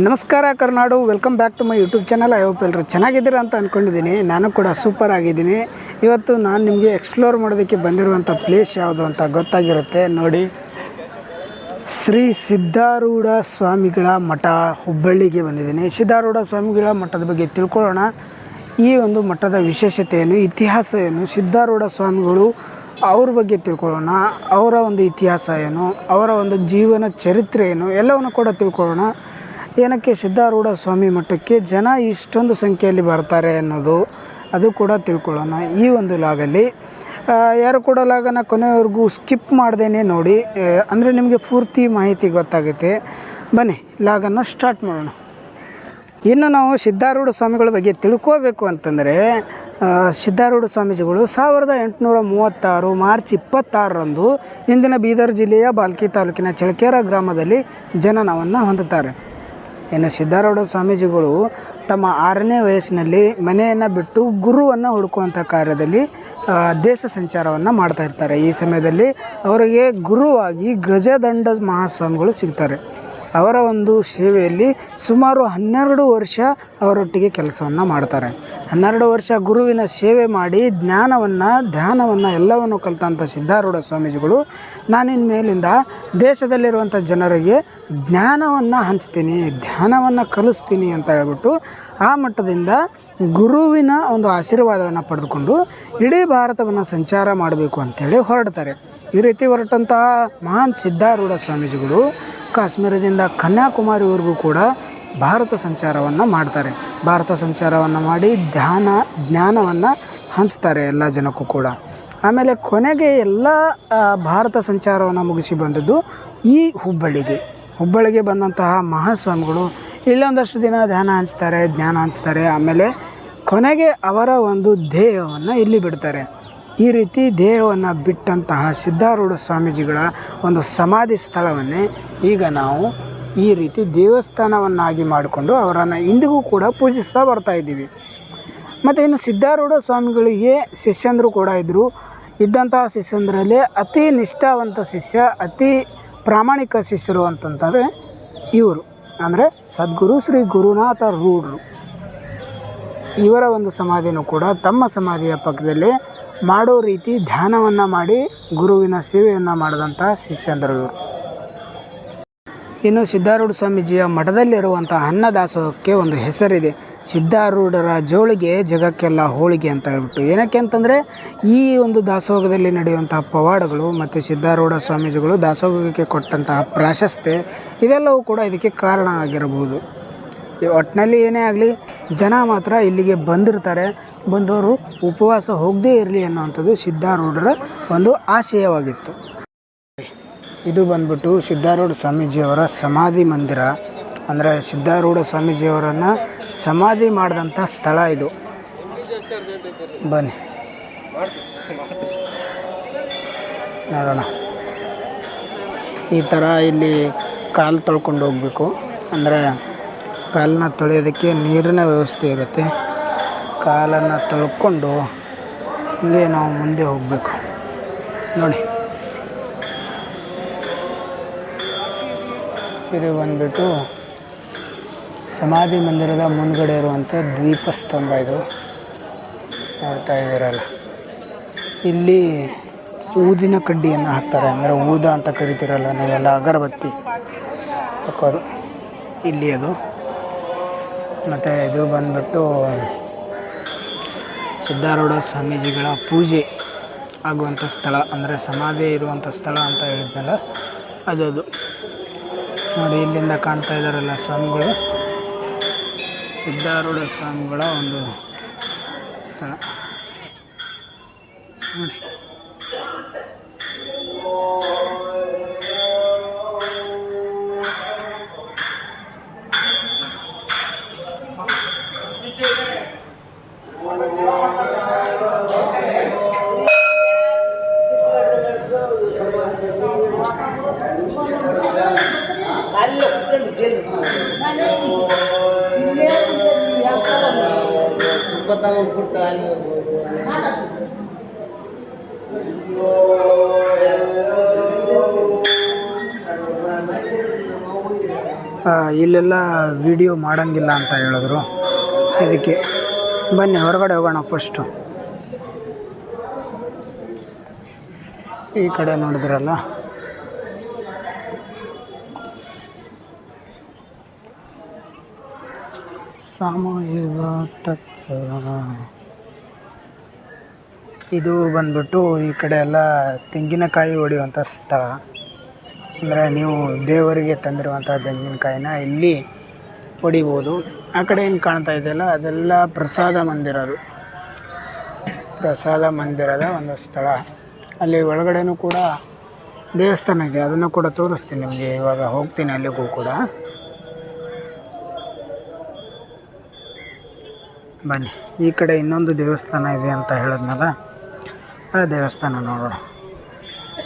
ನಮಸ್ಕಾರ Karnadu welcome back to my YouTube channel I hope ಎಲ್ಲರೂ ಚೆನ್ನಾಗಿದ್ದೀರಾ ಅಂತ ಅಂದ್ಕೊಂಡಿದ್ದೀನಿ ನಾನು ಕೂಡ ಸೂಪರ್ ಆಗಿದ್ದೀನಿ. ಇವತ್ತು ನಾನು ನಿಮಗೆ ಎಕ್ಸ್ಪ್ಲೋರ್ ಮಾಡೋದಕ್ಕೆ ಬಂದಿರುವಂಥ ಪ್ಲೇಸ್ ಯಾವುದು ಅಂತ ಗೊತ್ತಾಗಿರುತ್ತೆ. ನೋಡಿ, ಶ್ರೀ ಸಿದ್ಧಾರೂಢ ಸ್ವಾಮಿಗಳ ಮಠ ಹುಬ್ಬಳ್ಳಿಗೆ ಬಂದಿದ್ದೀನಿ. ಸಿದ್ಧಾರೂಢ ಸ್ವಾಮಿಗಳ ಮಠದ ಬಗ್ಗೆ ತಿಳ್ಕೊಳ್ಳೋಣ. ಈ ಒಂದು ಮಠದ ವಿಶೇಷತೆ ಇತಿಹಾಸ ಏನು ಸಿದ್ಧಾರೂಢ ಸ್ವಾಮಿಗಳು ಅವ್ರ ಬಗ್ಗೆ ತಿಳ್ಕೊಳ್ಳೋಣ. ಅವರ ಒಂದು ಇತಿಹಾಸ ಏನು, ಅವರ ಒಂದು ಜೀವನ ಚರಿತ್ರೆ ಏನು, ಎಲ್ಲವನ್ನು ಕೂಡ ತಿಳ್ಕೊಳ್ಳೋಣ. ಏನಕ್ಕೆ ಸಿದ್ಧಾರೂಢ ಸ್ವಾಮಿ ಮಠಕ್ಕೆ ಜನ ಇಷ್ಟೊಂದು ಸಂಖ್ಯೆಯಲ್ಲಿ ಬರ್ತಾರೆ ಅನ್ನೋದು ಅದು ಕೂಡ ತಿಳ್ಕೊಳ್ಳೋಣ. ಈ ಒಂದು ಲಾಗಲ್ಲಿ ಯಾರು ಕೂಡ ಲಾಗನ ಕೊನೆವರೆಗೂ ಸ್ಕಿಪ್ ಮಾಡ್ದೇ ನೋಡಿ ಅಂದರೆ ನಿಮಗೆ ಪೂರ್ತಿ ಮಾಹಿತಿ ಗೊತ್ತಾಗುತ್ತೆ. ಬನ್ನಿ, ಲಾಗನ್ನು ಸ್ಟಾರ್ಟ್ ಮಾಡೋಣ. ಇನ್ನು ನಾವು ಸಿದ್ಧಾರೂಢ ಸ್ವಾಮಿಗಳ ಬಗ್ಗೆ ತಿಳ್ಕೋಬೇಕು ಅಂತಂದರೆ ಸಿದ್ಧಾರೂಢ ಸ್ವಾಮೀಜಿಗಳು ಸಾವಿರದ ಎಂಟುನೂರ ಮೂವತ್ತಾರು ಮಾರ್ಚ್ ಇಪ್ಪತ್ತಾರರಂದು ಇಂದಿನ ಬೀದರ್ ಜಿಲ್ಲೆಯ ಬಾಲ್ಕಿ ತಾಲೂಕಿನ ಚಳಕೇರ ಗ್ರಾಮದಲ್ಲಿ ಜನನವನ್ನು ಹೊಂದುತ್ತಾರೆ. ಇನ್ನು ಸಿದ್ಧಾರೂಢ ಸ್ವಾಮೀಜಿಗಳು ತಮ್ಮ ಆರನೇ ವಯಸ್ಸಿನಲ್ಲಿ ಮನೆಯನ್ನು ಬಿಟ್ಟು ಗುರುವನ್ನು ಹುಡುಕುವಂಥ ಕಾರ್ಯದಲ್ಲಿ ದೇಶ ಸಂಚಾರವನ್ನು ಮಾಡ್ತಾ ಇರ್ತಾರೆ. ಈ ಸಮಯದಲ್ಲಿ ಅವರಿಗೆ ಗುರುವಾಗಿ ಗಜದಂಡ ಮಹಾಸ್ವಾಮಿಗಳು ಸಿಗ್ತಾರೆ. ಅವರ ಒಂದು ಸೇವೆಯಲ್ಲಿ ಸುಮಾರು ಹನ್ನೆರಡು ವರ್ಷ ಅವರೊಟ್ಟಿಗೆ ಕೆಲಸವನ್ನು ಮಾಡ್ತಾರೆ. ಹನ್ನೆರಡು ವರ್ಷ ಗುರುವಿನ ಸೇವೆ ಮಾಡಿ ಜ್ಞಾನವನ್ನು, ಧ್ಯಾನವನ್ನು ಎಲ್ಲವನ್ನು ಕಲಿತಂಥ ಸಿದ್ಧಾರೂಢ ಸ್ವಾಮೀಜಿಗಳು, ನಾನಿನ್ ಮೇಲಿಂದ ದೇಶದಲ್ಲಿರುವಂಥ ಜನರಿಗೆ ಜ್ಞಾನವನ್ನು ಹಂಚ್ತೀನಿ, ಧ್ಯಾನವನ್ನು ಕಲಿಸ್ತೀನಿ ಅಂತ ಹೇಳ್ಬಿಟ್ಟು ಆ ಮಟ್ಟದಿಂದ ಗುರುವಿನ ಒಂದು ಆಶೀರ್ವಾದವನ್ನು ಪಡೆದುಕೊಂಡು ಇಡೀ ಭಾರತವನ್ನು ಸಂಚಾರ ಮಾಡಬೇಕು ಅಂತೇಳಿ ಹೊರಡ್ತಾರೆ. ಈ ರೀತಿ ಹೊರಟಂತಹ ಮಹಾನ್ ಸಿದ್ಧಾರೂಢ ಸ್ವಾಮೀಜಿಗಳು ಕಾಶ್ಮೀರದಿಂದ ಕನ್ಯಾಕುಮಾರಿವರೆಗೂ ಕೂಡ ಭಾರತ ಸಂಚಾರವನ್ನು ಮಾಡ್ತಾರೆ. ಭಾರತ ಸಂಚಾರವನ್ನು ಮಾಡಿ ಧ್ಯಾನ, ಜ್ಞಾನವನ್ನು ಹಂಚ್ತಾರೆ ಎಲ್ಲ ಜನಕ್ಕೂ ಕೂಡ. ಆಮೇಲೆ ಕೊನೆಗೆ ಎಲ್ಲ ಭಾರತ ಸಂಚಾರವನ್ನು ಮುಗಿಸಿ ಬಂದದ್ದು ಈ ಹುಬ್ಬಳ್ಳಿಗೆ. ಹುಬ್ಬಳ್ಳಿಗೆ ಬಂದಂತಹ ಮಹಾಸ್ವಾಮಿಗಳು ಇಲ್ಲೊಂದಷ್ಟು ದಿನ ಧ್ಯಾನ ಹಂಚ್ತಾರೆ, ಜ್ಞಾನ ಹಂಚ್ತಾರೆ. ಆಮೇಲೆ ಕೊನೆಗೆ ಅವರ ಒಂದು ದೇಹವನ್ನು ಇಲ್ಲಿ ಬಿಡ್ತಾರೆ. ಈ ರೀತಿ ದೇಹವನ್ನು ಬಿಟ್ಟಂತಹ ಸಿದ್ಧಾರೂಢ ಸ್ವಾಮೀಜಿಗಳ ಒಂದು ಸಮಾಧಿ ಸ್ಥಳವನ್ನೇ ಈಗ ನಾವು ಈ ರೀತಿ ದೇವಸ್ಥಾನವನ್ನಾಗಿ ಮಾಡಿಕೊಂಡು ಅವರನ್ನು ಇಂದಿಗೂ ಕೂಡ ಪೂಜಿಸ್ತಾ ಬರ್ತಾ ಇದ್ದೀವಿ. ಮತ್ತು ಇನ್ನು ಸಿದ್ಧಾರೂಢ ಸ್ವಾಮಿಗಳಿಗೆ ಶಿಷ್ಯಂದರು ಕೂಡ ಇದ್ದರು ಇದ್ದಂತಹ ಶಿಷ್ಯಂದರಲ್ಲಿ ಅತಿ ನಿಷ್ಠಾವಂತ ಶಿಷ್ಯ, ಅತಿ ಪ್ರಾಮಾಣಿಕ ಶಿಷ್ಯರು ಅಂತಂತಂದರೆ ಇವರು. ಅಂದರೆ ಸದ್ಗುರು ಶ್ರೀ ಗುರುನಾಥ ರೂಢರು. ಇವರ ಒಂದು ಸಮಾಧಿನೂ ಕೂಡ ತಮ್ಮ ಸಮಾಧಿಯ ಪಕ್ಕದಲ್ಲಿ ಮಾಡೋ ರೀತಿ ಧ್ಯಾನವನ್ನು ಮಾಡಿ ಗುರುವಿನ ಸೇವೆಯನ್ನು ಮಾಡಿದಂಥ ಶಿಷ್ಯಂದರು ಇವರು ಇನ್ನು ಸಿದ್ಧಾರೂಢ ಸ್ವಾಮೀಜಿಯ ಮಠದಲ್ಲಿರುವಂಥ ಅನ್ನದಾಸೋಹಕ್ಕೆ ಒಂದು ಹೆಸರಿದೆ. ಸಿದ್ಧಾರೂಢರ ಜೋಳಿಗೆ, ಜಗಕ್ಕೆಲ್ಲ ಹೋಳಿಗೆ ಅಂತ ಹೇಳ್ಬಿಟ್ಟು. ಏನಕ್ಕೆ ಅಂತಂದರೆ ಈ ಒಂದು ದಾಸೋಹದಲ್ಲಿ ನಡೆಯುವಂತಹ ಪವಾಡಗಳು ಮತ್ತು ಸಿದ್ಧಾರೂಢ ಸ್ವಾಮೀಜಿಗಳು ದಾಸೋಹಕ್ಕೆ ಕೊಟ್ಟಂತಹ ಪ್ರಾಶಸ್ತ್ಯ ಇದೆಲ್ಲವೂ ಕೂಡ ಇದಕ್ಕೆ ಕಾರಣ ಆಗಿರಬಹುದು. ಒಟ್ಟಿನಲ್ಲಿ ಏನೇ ಆಗಲಿ, ಜನ ಮಾತ್ರ ಇಲ್ಲಿಗೆ ಬಂದಿರ್ತಾರೆ. ಬಂದವರು ಉಪವಾಸ ಹೋಗದೇ ಇರಲಿ ಅನ್ನುವಂಥದ್ದು ಸಿದ್ಧಾರೂಢರ ಒಂದು ಆಶಯವಾಗಿತ್ತು. ಇದು ಬಂದ್ಬಿಟ್ಟು ಸಿದ್ಧಾರೂಢ ಸ್ವಾಮೀಜಿಯವರ ಸಮಾಧಿ ಮಂದಿರ. ಅಂದರೆ ಸಿದ್ಧಾರೂಢ ಸ್ವಾಮೀಜಿಯವರನ್ನು ಸಮಾಧಿ ಮಾಡಿದಂಥ ಸ್ಥಳ ಇದು. ಬನ್ನಿ. ನೋಡೋಣ. ಈ ಥರ ಇಲ್ಲಿ ಕಾಲು ತೊಳ್ಕೊಂಡು ಹೋಗಬೇಕು. ಅಂದರೆ ಕಾಲನ್ನ ತೊಳೆಯೋದಕ್ಕೆ ನೀರಿನ ವ್ಯವಸ್ಥೆ ಇರುತ್ತೆ. ಕಾಲನ್ನು ತೊಳ್ಕೊಂಡು ಹಿಂಗೆ ನಾವು ಮುಂದೆ ಹೋಗಬೇಕು. ನೋಡಿ. ಇದು ಬಂದ್ಬಿಟ್ಟು ಸಮಾಧಿ ಮಂದಿರದ ಮುಂದ್ಗಡೆ ಇರುವಂಥ ದ್ವೀಪ ಸ್ತಂಭ ಇದು. ನೋಡ್ತಾ ಇದ್ದೀರಲ್ಲ. ಇಲ್ಲಿ ಊದಿನ ಕಡ್ಡಿಯನ್ನು ಹಾಕ್ತಾರೆ. ಅಂದರೆ ಊದ ಅಂತ ಕರಿತೀರಲ್ಲ ನೀವೆಲ್ಲ ಅಗರಬತ್ತಿ ಹಾಕೋದು. ಇಲ್ಲಿ ಅದು. ಮತ್ತು ಇದು ಬಂದ್ಬಿಟ್ಟು ಸಿದ್ಧಾರೂಢ ಸ್ವಾಮೀಜಿಗಳ ಪೂಜೆ ಆಗುವಂಥ ಸ್ಥಳ, ಅಂದರೆ ಸಮಾಧಿ ಇರುವಂಥ ಸ್ಥಳ ಅಂತ ಹೇಳಿದ್ನಲ್ಲ ಅದು ಅದು ನೋಡಿ, ಇಲ್ಲಿಂದ ಕಾಣ್ತಾ ಇದ್ದಾರಲ್ಲ ಸ್ವಾಮಿಗಳು. ಸಿದ್ಧಾರೂಢ ಸ್ವಾಮಿಗಳ ಒಂದು ಸ್ಥಳ. ನೋಡಿ ಕೊಟ್ಟು ಇಲ್ಲೆಲ್ಲ ವಿಡಿಯೋ ಮಾಡೋಂಗಿಲ್ಲ ಅಂತ ಹೇಳಿದ್ರು. ಇದಕ್ಕೆ ಬನ್ನಿ ಹೊರಗಡೆ ಹೋಗೋಣ ಫಸ್ಟು ಈ ಕಡೆ ನೋಡಿದ್ರಲ್ಲ? ಸಾಮೂಹಿಕ ತತ್ಸ ಇದು ಬಂದ್ಬಿಟ್ಟು ಈ ಕಡೆ ಎಲ್ಲ ತೆಂಗಿನಕಾಯಿ ಹೊಡೆಯುವಂಥ ಸ್ಥಳ. ಅಂದರೆ ನೀವು ದೇವರಿಗೆ ತಂದಿರುವಂಥ ತೆಂಗಿನಕಾಯಿನ ಇಲ್ಲಿ ಹೊಡಿಬೋದು ಆ ಕಡೆ ಏನು ಕಾಣ್ತಾ ಇದೆಯಲ್ಲ ಅದೆಲ್ಲ ಪ್ರಸಾದ ಮಂದಿರ ಅದು. ಪ್ರಸಾದ ಮಂದಿರದ ಒಂದು ಸ್ಥಳ. ಅಲ್ಲಿ ಒಳಗಡೆನೂ ಕೂಡ ದೇವಸ್ಥಾನ ಇದೆ. ಅದನ್ನು ಕೂಡ ತೋರಿಸ್ತೀನಿ ನಿಮಗೆ. ಇವಾಗ ಹೋಗ್ತೀನಿ ಅಲ್ಲಿಗೂ ಕೂಡ. ಬನ್ನಿ. ಈ ಕಡೆ ಇನ್ನೊಂದು ದೇವಸ್ಥಾನ ಇದೆ ಅಂತ ಹೇಳಿದ್ನಲ್ಲ, ಆ ದೇವಸ್ಥಾನ ನೋಡೋಣ.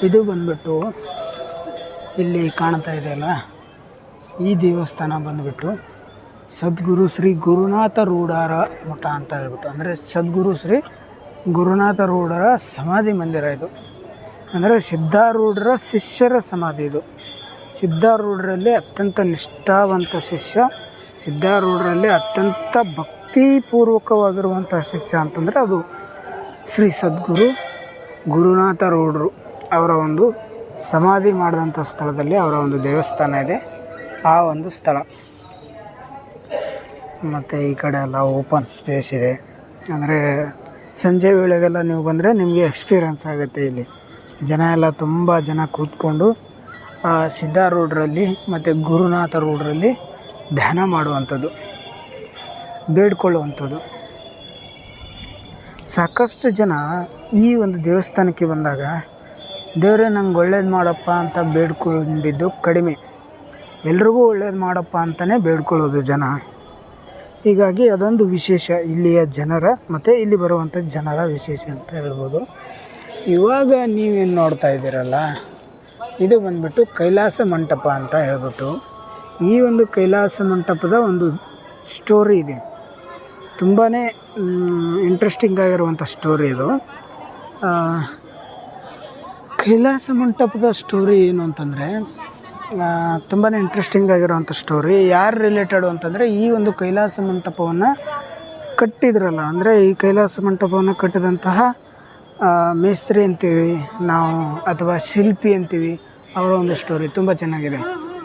ಇದು ಬಂದ್ಬಿಟ್ಟು ಇಲ್ಲಿ ಕಾಣ್ತಾ ಇದೆಯಲ್ಲ ಈ ದೇವಸ್ಥಾನ ಬಂದ್ಬಿಟ್ಟು ಸದ್ಗುರು ಶ್ರೀ ಗುರುನಾಥ ರೂಢಾರ ಮಠ ಅಂತ ಹೇಳ್ಬಿಟ್ಟು, ಅಂದರೆ ಸದ್ಗುರು ಶ್ರೀ ಗುರುನಾಥ ರೂಢರ ಸಮಾಧಿ ಮಂದಿರ ಇದು. ಅಂದರೆ ಸಿದ್ಧಾರೂಢರ ಶಿಷ್ಯರ ಸಮಾಧಿ ಇದು. ಸಿದ್ಧಾರೂಢರಲ್ಲಿ ಅತ್ಯಂತ ನಿಷ್ಠಾವಂತ ಶಿಷ್ಯ, ಸಿದ್ಧಾರೂಢರಲ್ಲಿ ಅತ್ಯಂತ ಭಕ್ತಿಪೂರ್ವಕವಾಗಿರುವಂಥ ಶಿಷ್ಯ ಅಂತಂದರೆ ಅದು ಶ್ರೀ ಸದ್ಗುರು ಗುರುನಾಥ ರೋಡ್ರು. ಅವರ ಒಂದು ಸಮಾಧಿ ಮಾಡಿದಂಥ ಸ್ಥಳದಲ್ಲಿ ಅವರ ಒಂದು ದೇವಸ್ಥಾನ ಇದೆ. ಆ ಒಂದು ಸ್ಥಳ. ಮತ್ತು ಈ ಕಡೆ ಎಲ್ಲ ಓಪನ್ ಸ್ಪೇಸ್ ಇದೆ. ಅಂದರೆ ಸಂಜೆ ವೇಳೆಗೆಲ್ಲ ನೀವು ಬಂದರೆ ನಿಮಗೆ ಎಕ್ಸ್ಪೀರಿಯನ್ಸ್ ಆಗುತ್ತೆ ಇಲ್ಲಿ. ಜನ ಎಲ್ಲ ತುಂಬ ಜನ ಕೂತ್ಕೊಂಡು, ಆ ಸಿದ್ಧಾರೂಢರಲ್ಲಿ ಮತ್ತು ಗುರುನಾಥ ರೋಡ್ರಲ್ಲಿ ಧ್ಯಾನ ಮಾಡುವಂಥದ್ದು. ಬೇಡ್ಕೊಳ್ಳುವಂಥದ್ದು. ಸಾಕಷ್ಟು ಜನ ಈ ಒಂದು ದೇವಸ್ಥಾನಕ್ಕೆ ಬಂದಾಗ, ದೇವರೇ, ನಂಗೆ ಒಳ್ಳೇದು ಮಾಡಪ್ಪ ಅಂತ ಬೇಡ್ಕೊಂಡಿದ್ದು ಕಡಿಮೆ. ಎಲ್ರಿಗೂ ಒಳ್ಳೇದು ಮಾಡಪ್ಪ ಅಂತಲೇ ಬೇಡ್ಕೊಳ್ಳೋದು ಜನ. ಹೀಗಾಗಿ ಅದೊಂದು ವಿಶೇಷ ಇಲ್ಲಿಯ ಜನರ ಮತ್ತು ಇಲ್ಲಿ ಬರುವಂಥ ಜನರ ವಿಶೇಷ ಅಂತ ಹೇಳ್ಬೋದು. ಇವಾಗ ನೀವೇನು ನೋಡ್ತಾ ಇದ್ದೀರಲ್ಲ, ಇದು ಬಂದ್ಬಿಟ್ಟು ಕೈಲಾಸ ಮಂಟಪ ಅಂತ ಹೇಳ್ಬಿಟ್ಟು ಈ ಒಂದು ಕೈಲಾಸ ಮಂಟಪದ ಒಂದು ಸ್ಟೋರಿ ಇದೆ. ತುಂಬಾ ಇಂಟ್ರೆಸ್ಟಿಂಗ್ ಆಗಿರುವಂಥ ಸ್ಟೋರಿ ಇದು. ಕೈಲಾಸ ಮಂಟಪದ ಸ್ಟೋರಿ ಏನು ಅಂತಂದರೆ ತುಂಬಾ ಇಂಟ್ರೆಸ್ಟಿಂಗ್ ಆಗಿರುವಂಥ ಸ್ಟೋರಿ ಯಾರು ರಿಲೇಟೆಡು ಅಂತಂದರೆ ಈ ಒಂದು ಕೈಲಾಸ ಮಂಟಪವನ್ನು ಕಟ್ಟಿದ್ರಲ್ಲ ಅಂದರೆ ಈ ಕೈಲಾಸ ಮಂಟಪವನ್ನು ಕಟ್ಟಿದಂತಹ ಮೇಸ್ತ್ರಿ ಅಂತೀವಿ ನಾವು ಅಥವಾ ಶಿಲ್ಪಿ ಅಂತೀವಿ ಅವರ ಒಂದು ಸ್ಟೋರಿ ತುಂಬ ಚೆನ್ನಾಗಿದೆ.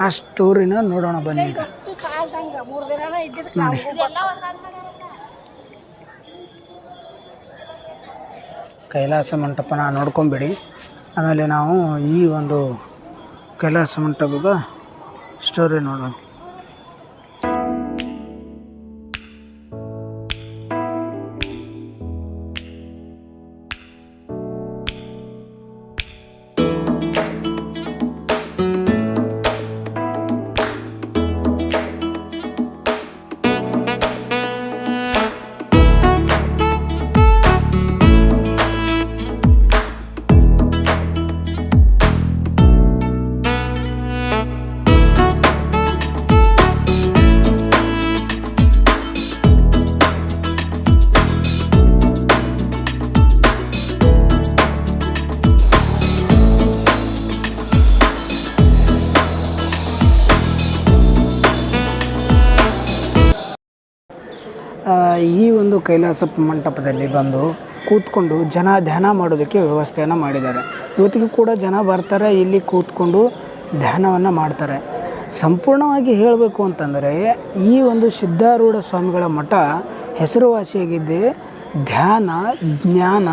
ಆ ಸ್ಟೋರಿನ ನೋಡೋಣ ಬನ್ನಿ ಈಗ. ನೋಡಿ. ಕೈಲಾಸ ಮಂಟಪನ ನೋಡ್ಕೊಂಬಿಡಿ. ಆಮೇಲೆ ನಾವು ಈ ಒಂದು ಕೈಲಾಸ ಮಂಟಪದ ಸ್ಟೋರಿ ನೋಡೋಣ. ಒಂದು ಕೈಲಾಸ ಮಂಟಪದಲ್ಲಿ ಬಂದು ಕೂತ್ಕೊಂಡು ಜನ ಧ್ಯಾನ ಮಾಡೋದಕ್ಕೆ ವ್ಯವಸ್ಥೆಯನ್ನು ಮಾಡಿದ್ದಾರೆ. ಇವತ್ತಿಗೂ ಕೂಡ ಜನ ಬರ್ತಾರೆ, ಇಲ್ಲಿ ಕೂತ್ಕೊಂಡು ಧ್ಯಾನವನ್ನು ಮಾಡ್ತಾರೆ. ಸಂಪೂರ್ಣವಾಗಿ ಹೇಳಬೇಕು ಅಂತಂದರೆ, ಈ ಒಂದು ಸಿದ್ಧಾರೂಢ ಸ್ವಾಮಿಗಳ ಮಠ ಹೆಸರುವಾಸಿಯಾಗಿದ್ದೆ ಧ್ಯಾನ, ಜ್ಞಾನ,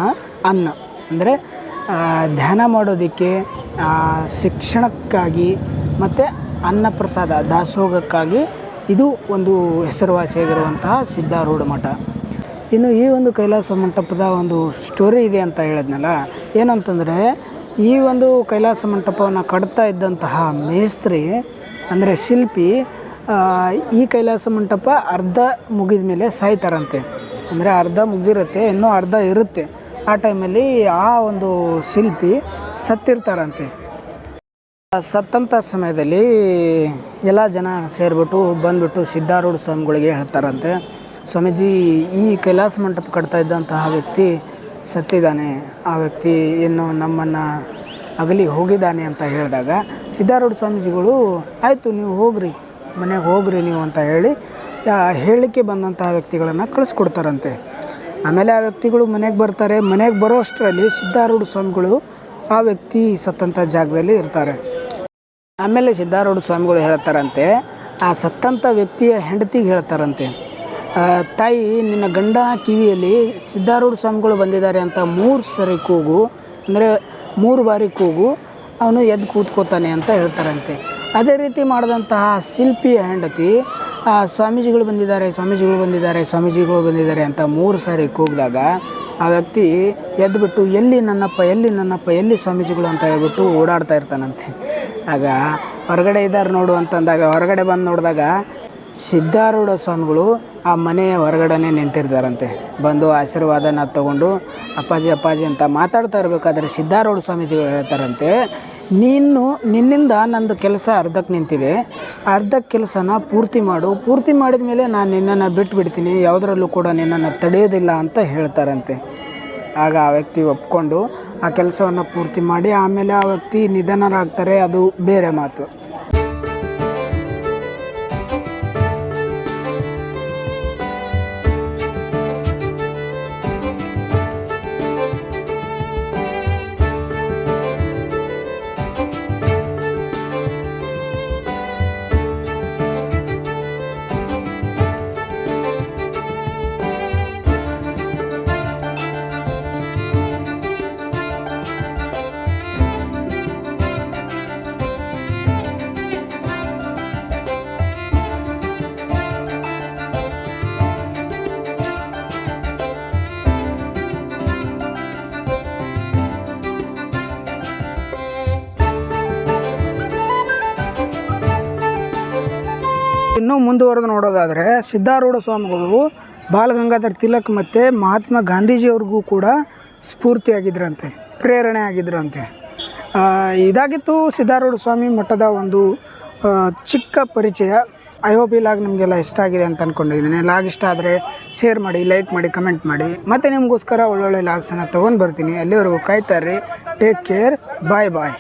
ಅನ್ನ. ಅಂದರೆ ಧ್ಯಾನ ಮಾಡೋದಕ್ಕೆ ಶಿಕ್ಷಣಕ್ಕಾಗಿ ಮತ್ತು ಅನ್ನಪ್ರಸಾದ, ದಾಸೋಹಕ್ಕಾಗಿ ಇದು ಒಂದು ಹೆಸರುವಾಸಿಯಾಗಿರುವಂತಹ ಸಿದ್ಧಾರೂಢ ಮಠ. ಇನ್ನು ಈ ಒಂದು ಕೈಲಾಸ ಮಂಟಪದ ಒಂದು ಸ್ಟೋರಿ ಇದೆ ಅಂತ ಹೇಳಿದ್ನಲ್ಲ, ಏನಂತಂದರೆ ಈ ಒಂದು ಕೈಲಾಸ ಮಂಟಪವನ್ನು ಕಟ್ತಾ ಇದ್ದಂತಹ ಮೇಸ್ತ್ರಿ ಅಂದರೆ ಶಿಲ್ಪಿ ಈ ಕೈಲಾಸ ಮಂಟಪ ಅರ್ಧ ಮುಗಿದ ಮೇಲೆ ಸಾಯ್ತಾರಂತೆ. ಅಂದರೆ ಅರ್ಧ ಮುಗಿದಿರುತ್ತೆ, ಇನ್ನೂ ಅರ್ಧ ಇರುತ್ತೆ. ಆ ಟೈಮಲ್ಲಿ ಆ ಒಂದು ಶಿಲ್ಪಿ ಸತ್ತಿರ್ತಾರಂತೆ. ಸತ್ತಂಥ ಸಮಯದಲ್ಲಿ ಎಲ್ಲ ಜನ ಸೇರಿಬಿಟ್ಟು ಬಂದುಬಿಟ್ಟು ಸಿದ್ಧಾರೂಢ ಸ್ವಾಮಿಗಳಿಗೆ ಹೇಳ್ತಾರಂತೆ. ಸ್ವಾಮೀಜಿ, ಈ ಕೈಲಾಸ ಮಂಟಪ ಕಟ್ತಾ ಇದ್ದಂತಹ ವ್ಯಕ್ತಿ ಸತ್ತಿದ್ದಾನೆ. ಆ ವ್ಯಕ್ತಿ ಇನ್ನು ನಮ್ಮನ್ನು ಅಗಲಿ ಹೋಗಿದ್ದಾನೆ ಅಂತ ಹೇಳಿದಾಗ ಸಿದ್ಧಾರೂಢ ಸ್ವಾಮೀಜಿಗಳು, ಆಯಿತು, ನೀವು ಹೋಗ್ರಿ, ಮನೆಗೆ ಹೋಗ್ರಿ ನೀವು ಅಂತ ಹೇಳಿ ಹೇಳಲಿಕ್ಕೆ ಬಂದಂತಹ ವ್ಯಕ್ತಿಗಳನ್ನು ಕಳಿಸ್ಕೊಡ್ತಾರಂತೆ. ಆಮೇಲೆ ಆ ವ್ಯಕ್ತಿಗಳು ಮನೆಗೆ ಬರ್ತಾರೆ. ಮನೆಗೆ ಬರೋ ಅಷ್ಟರಲ್ಲಿ ಸಿದ್ಧಾರೂಢ ಸ್ವಾಮಿಗಳು ಆ ವ್ಯಕ್ತಿ ಸತ್ತಂಥ ಜಾಗದಲ್ಲಿ ಇರ್ತಾರೆ. ಆಮೇಲೆ ಸಿದ್ಧಾರೂಢ ಸ್ವಾಮಿಗಳು ಹೇಳ್ತಾರಂತೆ, ಆ ಸತ್ತಂಥ ವ್ಯಕ್ತಿಯ ಹೆಂಡತಿಗೆ ಹೇಳ್ತಾರಂತೆ. ತಾಯಿ, ನಿನ್ನ ಗಂಡನ ಕಿವಿಯಲ್ಲಿ ಸಿದ್ಧಾರೂಢ ಸ್ವಾಮಿಗಳು ಬಂದಿದ್ದಾರೆ ಅಂತ ಮೂರು ಸರಿ ಕೂಗು, ಅಂದರೆ ಮೂರು ಬಾರಿ ಕೂಗು, ಅವನು ಎದ್ದು ಕೂತ್ಕೋತಾನೆ ಅಂತ ಹೇಳ್ತಾರಂತೆ. ಅದೇ ರೀತಿ ಮಾಡಿದಂತಹ ಶಿಲ್ಪಿ ಹೆಂಡತಿ ಸ್ವಾಮೀಜಿಗಳು ಬಂದಿದ್ದಾರೆ ಸ್ವಾಮೀಜಿಗಳು ಬಂದಿದ್ದಾರೆ ಸ್ವಾಮೀಜಿಗಳು ಬಂದಿದ್ದಾರೆ ಅಂತ ಮೂರು ಸಾರಿ ಕೂಗಿದಾಗ ಆ ವ್ಯಕ್ತಿ ಎದ್ದುಬಿಟ್ಟು ಎಲ್ಲಿ ನನ್ನಪ್ಪ ಎಲ್ಲಿ ನನ್ನಪ್ಪ, ಎಲ್ಲಿ ಸ್ವಾಮೀಜಿಗಳು? ಅಂತ ಹೇಳ್ಬಿಟ್ಟು ಓಡಾಡ್ತಾ ಇರ್ತಾನಂತೆ. ಆಗ ಹೊರಗಡೆ ಇದ್ದಾರೆ ನೋಡು ಅಂತಂದಾಗ, ಹೊರಗಡೆ ಬಂದು ನೋಡಿದಾಗ ಸಿದ್ಧಾರೂಢ ಸ್ವಾಮಿಗಳು ಆ ಮನೆಯ ಹೊರಗಡೆನೇ ನಿಂತಿರ್ತಾರಂತೆ. ಬಂದು ಆಶೀರ್ವಾದನ ತಗೊಂಡು, ಅಪ್ಪಾಜಿ ಅಪ್ಪಾಜಿ ಅಂತ ಮಾತಾಡ್ತಾ ಇರಬೇಕಾದ್ರೆ ಸಿದ್ಧಾರೂಢ ಸ್ವಾಮೀಜಿಗಳು ಹೇಳ್ತಾರಂತೆ, ನೀನು, ನಿನ್ನಿಂದ ನಂದು ಕೆಲಸ ಅರ್ಧಕ್ಕೆ ನಿಂತಿದೆ. ಅರ್ಧ ಕೆಲಸನ ಪೂರ್ತಿ ಮಾಡು. ಪೂರ್ತಿ ಮಾಡಿದ ಮೇಲೆ ನಾನು ನಿನ್ನನ್ನು ಬಿಟ್ಬಿಡ್ತೀನಿ. ಯಾವುದರಲ್ಲೂ ಕೂಡ ನಿನ್ನನ್ನು ತಡೆಯೋದಿಲ್ಲ ಅಂತ ಹೇಳ್ತಾರಂತೆ. ಆಗ ಆ ವ್ಯಕ್ತಿ ಒಪ್ಕೊಂಡು ಆ ಕೆಲಸವನ್ನು ಪೂರ್ತಿ ಮಾಡಿ, ಆಮೇಲೆ ಆ ವ್ಯಕ್ತಿ ನಿಧನರಾಗ್ತಾರೆ. ಅದು ಬೇರೆ ಮಾತು. ಮುಂದುವರೆದು ನೋಡೋದಾದರೆ ಸಿದ್ಧಾರೂಢ ಸ್ವಾಮಿಗಳು ಬಾಲಗಂಗಾಧರ್ ತಿಲಕ್ ಮತ್ತು ಮಹಾತ್ಮ ಗಾಂಧೀಜಿಯವ್ರಿಗೂ ಕೂಡ ಸ್ಫೂರ್ತಿಯಾಗಿದ್ರಂತೆ ಪ್ರೇರಣೆ ಆಗಿದ್ರಂತೆ ಇದಾಗಿತ್ತು ಸಿದ್ಧಾರೂಢ ಸ್ವಾಮಿ ಮಠದ ಒಂದು ಚಿಕ್ಕ ಪರಿಚಯ. ಐ ಹೋಪ್ ಈ ಲಾಗ್ ನಿಮಗೆಲ್ಲ ಇಷ್ಟ ಆಗಿದೆ ಅಂತ ಅಂದ್ಕೊಂಡಿದ್ದೀನಿ ಲಾಗ್ ಇಷ್ಟ ಆದರೆ ಶೇರ್ ಮಾಡಿ ಲೈಕ್ ಮಾಡಿ ಕಮೆಂಟ್ ಮಾಡಿ. ಮತ್ತು ನಿಮಗೋಸ್ಕರ ಒಳ್ಳೊಳ್ಳೆ ಲಾಗ್ಸನ್ನು ತೊಗೊಂಡು ಬರ್ತೀನಿ. ಅಲ್ಲಿವರೆಗೂ ಕಾಯ್ತಾರ್ರಿ ಟೇಕ್ ಕೇರ್ ಬಾಯ್ ಬಾಯ್